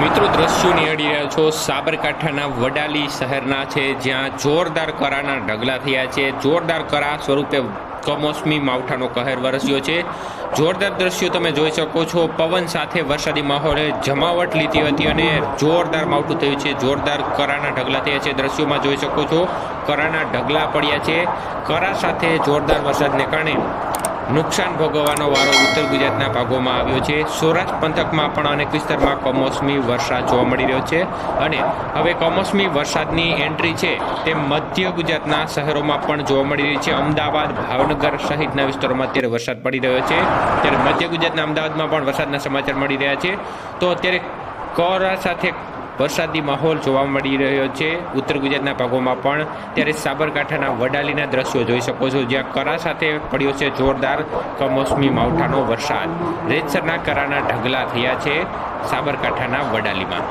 મિત્રો દ્રશ્યો નિહાળી રહ્યા છો. સાબરકાંઠાના વડાલી શહેરના છે, જ્યાં જોરદાર કરાના ઢગલા થયા છે. જોરદાર કરા સ્વરૂપે કમોસમી માવઠાનો કહેર વરસ્યો છે. જોરદાર દ્રશ્યો તમે જોઈ શકો છો. પવન સાથે વરસાદી માહોલે જમાવટ લીધી હતી અને જોરદાર માવઠું થયું છે. જોરદાર કરાના ઢગલા થયા છે. દ્રશ્યોમાં જોઈ શકો છો, કરાના ઢગલા પડ્યા છે. કરા સાથે જોરદાર વરસાદને કારણે નુકસાન ભોગવવાનો વારો ઉત્તર ગુજરાતના ભાગોમાં આવ્યો છે. સૌરાષ્ટ્ર પંથકમાં પણ અનેક વિસ્તારમાં કમોસમી વરસાદ જોવા મળી રહ્યો છે અને હવે કમોસમી વરસાદની એન્ટ્રી છે તે મધ્ય ગુજરાતના શહેરોમાં પણ જોવા મળી રહી છે. અમદાવાદ, ભાવનગર સહિતના વિસ્તારોમાં અત્યારે વરસાદ પડી રહ્યો છે. ત્યારે મધ્ય ગુજરાતના અમદાવાદમાં પણ વરસાદના સમાચાર મળી રહ્યા છે. તો અત્યારે કોરા સાથે વરસાદી માહોલ જોવા મળી રહ્યો છે. ઉત્તર ગુજરાતના ભાગોમાં પણ ત્યારે સાબરકાંઠાના વડાલીના દ્રશ્યો જોઈ શકો છો, જ્યાં કરા સાથે પડ્યો છે જોરદાર કમોસમી માવઠાનો વરસાદ. રેતસરના કરાના ઢગલા થયા છે સાબરકાંઠાના વડાલીમાં.